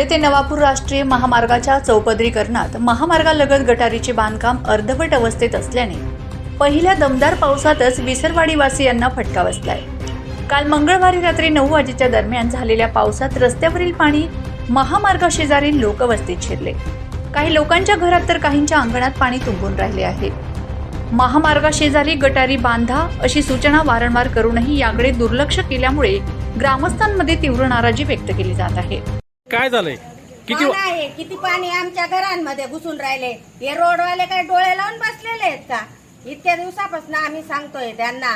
धुळे ते नवापूर राष्ट्रीय महामार्गाच्या चौपदरीकरणात महामार्गालगत गटारीचे बांधकाम अर्धवट अवस्थेत असल्याने पहिल्या दमदार पावसातच विसरवाडीवासियांना फटका बसलाय. काल मंगळवारी रात्री नऊ वाजेच्या दरम्यान झालेल्या पावसात रस्त्यावरील पाणी महामार्गाशेजारील लोकवस्तीत शिरले. काही लोकांच्या घरात तर काहींच्या अंगणात पाणी तुंबून राहिले आहे. महामार्गाशेजारी गटारी बांधा अशी सूचना वारंवार करूनही याकडे दुर्लक्ष केल्यामुळे ग्रामस्थांमध्ये तीव्र नाराजी व्यक्त केली जात आहे. काय झालंय? किती पाणी आहे किती पाणी आमच्या घरांमध्ये घुसून राहिले? हे रोडवाले काय डोळे लावून बसलेले आहेत का? इतक्या दिवसापासून आम्ही सांगतोय त्यांना.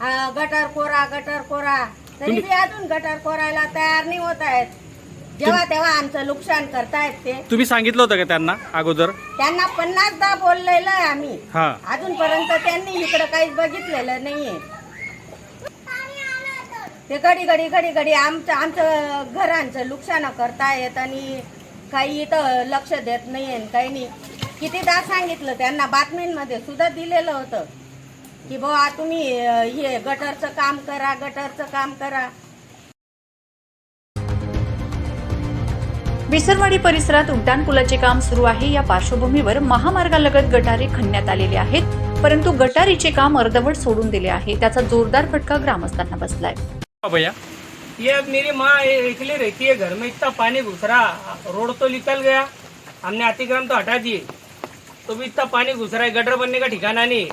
अं, गटर कोरा गटर कोरा. तरी बी अजून गटर कोरायला तयार नाही होत आहेत. जेव्हा तेव्हा आमचं नुकसान करतायत ते. तुम्ही सांगितलं होतं का त्यांना अगोदर? त्यांना पन्नासदा बोललेलं आहे आम्ही. हा. अजूनपर्यंत त्यांनी इकडं काहीच बघितलेलं नाहीये. ते घडी घडी घडी घडी आमचं आमचं घरांचं नुकसान करतायत आणि काही इथं लक्ष देत नाहीये काही नाही. कितीदा सांगितलं त्यांना बातमींमध्ये सुद्धा दिलेलं होतं की बाबा तुम्ही हे गटरचं काम करा गटरचं काम करा. विसरवाडी परिसरात उड्डाणपुलाचे काम सुरू आहे. या पार्श्वभूमीवर महामार्गालगत गटारे खणण्यात आलेले आहेत. परंतु गटारीचे काम अर्धवट सोडून दिले आहे. त्याचा जोरदार फटका ग्रामस्थांना बसलाय. भैया। ये अब मेरी माँ अकेले रहती है घर में इतना पानी घुस रहा रोड तो निकल गया हमने अतिक्रम तो हटा दिए तो भी इतना पानी घुस रहा है गटर बनने का ठिकाना नहीं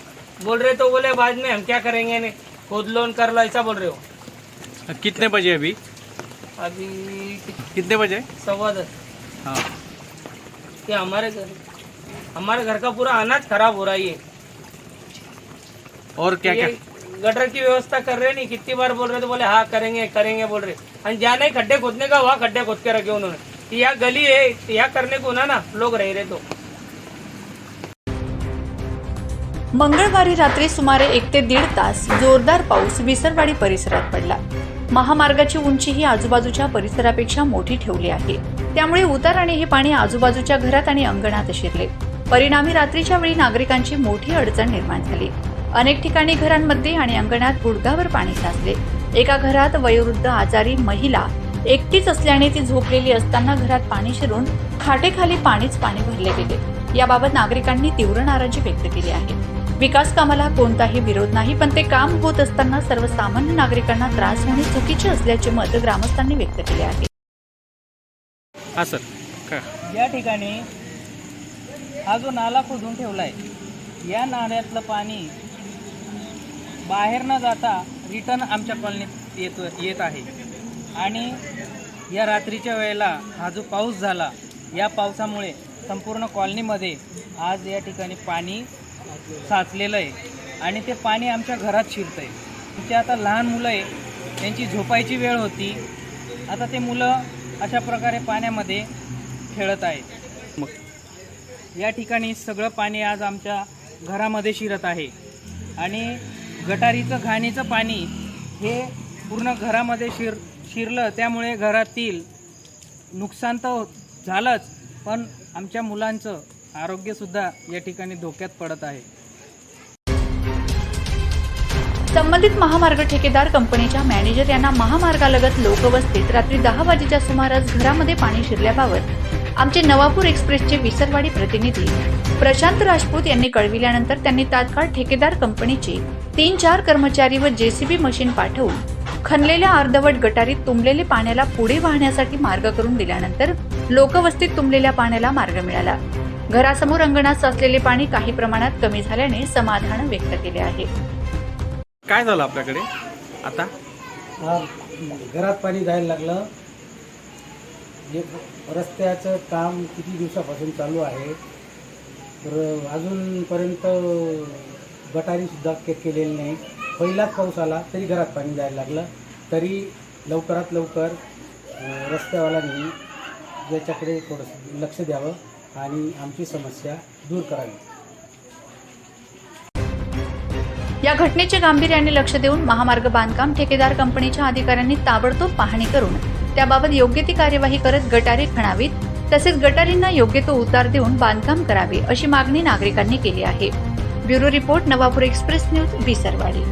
बोल रहे तो बोले बाद में हम क्या करेंगे ने खोद लोन कर लो ऐसा बोल रहे हो। कितने बजे अभी? अभी कितने बजे? सवा दस। हाँ। ये हमारे घर हमारे घर का पूरा अनाज खराब हो रहा है ये। और क्या क्या गटर की व्यवस्था कर रहे नहीं कितनी बार बोल रहे थे बोले हाँ करेंगे करेंगे बोल रहे और जाना खड्डे खोदने का वहाँ खड्डे खोद के रखे उन्होंने। यह गली है यह करने को ना ना लोग रह रहे तो। मंगळवारी रात्री सुमारे एक ते दीड तास जोरदार पाऊस विसरवाडी परिसरात पडला. महामार्गाची उंची ही आजूबाजूच्या परिसरापेक्षा मोठी ठेवली आहे. त्यामुळे उताराने हे पाणी आजूबाजूच्या घरात आणि अंगणात शिरले. परिणामी रात्रीच्या वेळी नागरिकांची मोठी अडचण निर्माण झाली. अनेक ठिकाणी घरांमध्ये आणि अंगणात गुडघावर पाणी साचले. एका घरात वयोवृद्ध आजारी महिला एकटीच असल्याने ती झोपलेली असताना घरात पाणी शिरून खाटेखाली पाणीच पाणी भरले गेले. याबाबत नागरिकांनी तीव्र नाराजी व्यक्त केली आहे. विकास कामाला कोणताही विरोध नाही पण ते काम होत असताना सर्वसामान्य नागरिकांना त्रास होणे चुकीचे असल्याचे मत ग्रामस्थांनी व्यक्त केले आहे. हा सर. का? या ठिकाणी हा जो नाला खोदून ठेवलाय या नाल्यातलं पाणी बाहेर न जाता रिटर्न आमच्या कॉलनीत येत येत आहे. आणि या रात्रीच्या वेळेला हा जो पाऊस झाला या पावसामुळे संपूर्ण कॉलनीमध्ये आज या ठिकाणी पाणी साचलेलं आहे. आणि ते पाणी आमच्या घरात शिरतं आहे तिथे आता लहान मुलं आहे त्यांची झोपायची वेळ होती. आता ते मुलं अशा प्रकारे पाण्यामध्ये खेळत आहेत. मग या ठिकाणी सगळं पाणी आज आमच्या घरामध्ये शिरत आहे. आणि गटारीचं घाणीचं पाणी हे पूर्ण घरामध्ये शिर शिरलं. त्यामुळे घरातील नुकसान तर झालंच पण आमच्या मुलांचं आरोग्यसुद्धा या ठिकाणी धोक्यात पडत आहे. संबंधित महामार्ग ठेकेदार कंपनीच्या मॅनेजर यांना महामार्गालगत लोकवस्तीत रात्री दहा वाजेच्या सुमारास घरामध्ये पाणी शिरल्याबाबत आमचे नवापूर एक्सप्रेसचे विसरवाडी प्रतिनिधी प्रशांत राजपूत यांनी कळविल्यानंतर त्यांनी तात्काळ ठेकेदार कंपनीचे तीन चार कर्मचारी व जेसीबी मशीन पाठवून खणलेल्या अर्धवट गटारीत तुंबलेले पाण्याला पुढे वाहण्यासाठी मार्ग करून दिल्यानंतर लोकवस्तीत तुंबलेल्या पाण्याला मार्ग मिळाला. घरासमोर अंगणात साचलेले पाणी काही प्रमाणात कमी झाल्याने समाधान व्यक्त केले आहे. काय झालं आपल्याकडे? आता? घरात पाणी जायला लागलं. जे रस्त्याचं काम किती दिवसापासून चालू आहे? तर अजूनपर्यंत गटारीसुद्धा के केलेली नाही. पहिलाच पाऊस आला तरी घरात पाणी जायला लागलं. तरी लवकरात लवकर रस्त्यावाल्यांनी याच्याकडे थोडंसं लक्ष द्यावं आणि आमची समस्या दूर करावी. या घटनेचे गांभीर्याने लक्ष देऊन महामार्ग बांधकाम ठेकेदार कंपनीच्या अधिकाऱ्यांनी ताबडतोब पाहणी करून त्याबाबत योग्य ती कार्यवाही करत गटारे खणावीत. तसेच गटारींना योग्य तो उतार देऊन बांधकाम करावे अशी मागणी नागरिकांनी केली आहे. Bureau report Navapur express news Visarwadi